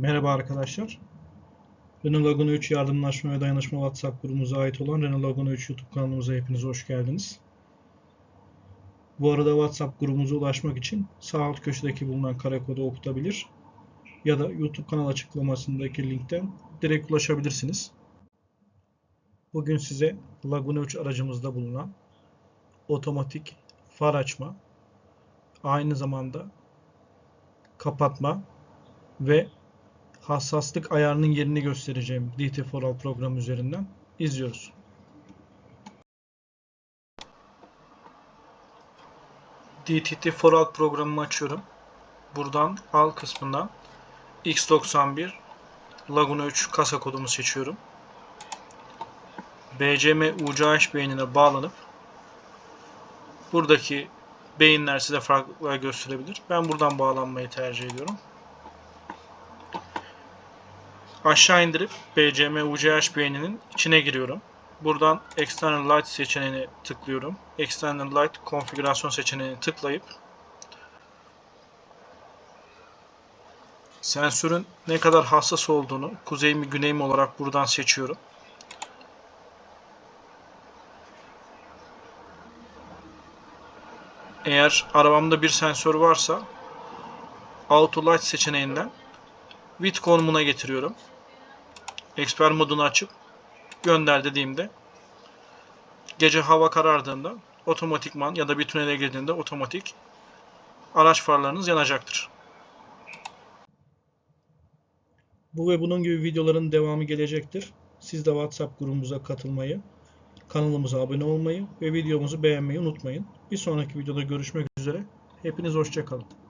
Merhaba arkadaşlar. Renault Laguna 3 Yardımlaşma ve Dayanışma WhatsApp grubumuza ait olan Renault Laguna 3 YouTube kanalımıza hepiniz hoş geldiniz. Bu arada WhatsApp grubumuza ulaşmak için sağ alt köşedeki bulunan kare kodu okutabilir ya da YouTube kanal açıklamasındaki linkten direkt ulaşabilirsiniz. Bugün size Laguna 3 aracımızda bulunan otomatik far açma, aynı zamanda kapatma ve hassaslık ayarının yerini göstereceğim DT Foral programı üzerinden izliyoruz. DTT Foral programımı açıyorum. Buradan al kısmından X91 Laguna 3 kasa kodumu seçiyorum. BCM UCH beynine bağlanıp buradaki beyinler size farklılıklar gösterebilir. Ben buradan bağlanmayı tercih ediyorum. Aşağı indirip BCM UCH beyninin içine giriyorum. Buradan External Light seçeneğine tıklıyorum. External Light konfigürasyon seçeneğine tıklayıp sensörün ne kadar hassas olduğunu kuzey mi güney mi olarak buradan seçiyorum. Eğer arabamda bir sensör varsa Auto Light seçeneğinden With konumuna getiriyorum. Expert modunu açıp gönder dediğimde gece hava karardığında otomatikman ya da bir tünele girdiğinde otomatik araç farlarınız yanacaktır. Bu ve bunun gibi videoların devamı gelecektir. Siz de WhatsApp grubumuza katılmayı, kanalımıza abone olmayı ve videomuzu beğenmeyi unutmayın. Bir sonraki videoda görüşmek üzere. Hepiniz hoşçakalın.